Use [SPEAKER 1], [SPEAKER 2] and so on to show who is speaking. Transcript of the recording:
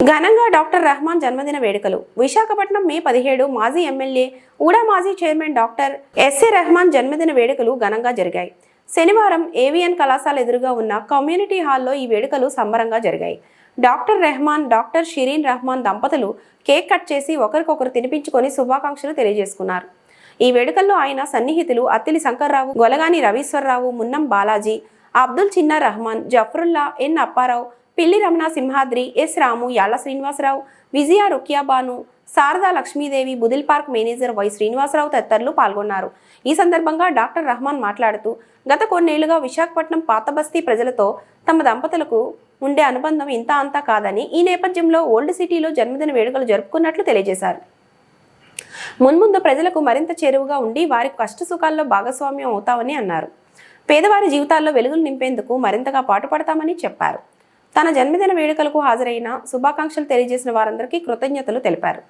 [SPEAKER 1] ఘనంగా డాక్టర్ రెహమాన్ జన్మదిన వేడుకలు. విశాఖపట్నం మే పదిహేడు మాజీ ఎమ్మెల్యే ఊడా మాజీ చైర్మన్ డాక్టర్ ఎస్ఏ రెహమాన్ జన్మదిన వేడుకలు ఘనంగా జరిగాయి. శనివారం ఏవిఎన్ కళాశాల ఎదురుగా ఉన్న కమ్యూనిటీ హాల్లో ఈ వేడుకలు సంబరంగా జరిగాయి. డాక్టర్ రెహమాన్ డాక్టర్ షిరీన్ రెహమాన్ దంపతులు కేక్ కట్ చేసి ఒకరికొకరు తినిపించుకొని శుభాకాంక్షలు తెలియజేసుకున్నారు. ఈ వేడుకల్లో ఆయన సన్నిహితులు అత్తిలి శంకర్రావు గొలగాని రవీశ్వరరావు మున్నం బాలాజీ అబ్దుల్ చిన్నా Rahman Zafarullah N Apparao Pilli Ramana Simhadri S Ramu Yalla Srinivasarao Vijaya Rukyabanu Sharada Lakshmidevi బుదిల్ park manager Y Srinivasarao తదితరులు పాల్గొన్నారు. ఈ సందర్భంగా డాక్టర్ రహమాన్ మాట్లాడుతూ గత కొన్నేళ్ళుగా విశాఖపట్నం పాతబస్తీ ప్రజలతో తమ దంపతులకు ఉండే అనుబంధం ఇంత అంతా కాదని ఈ నేపథ్యంలో ఓల్డ్ సిటీలో జన్మదిన వేడుకలు జరుపుకున్నట్లు తెలియజేశారు. మున్ముందు ప్రజలకు మరింత చేరువుగా ఉండి వారి కష్ట సుఖాల్లో భాగస్వామ్యం అవుతామని అన్నారు. పేదవారి జీవితాల్లో వెలుగులు నింపేందుకు మరింతగా పాటుపడతామని చెప్పారు. తన జన్మదిన వేడుకలకు హాజరైన శుభాకాంక్షలు తెలియజేసిన వారందరికీ కృతజ్ఞతలు తెలిపారు.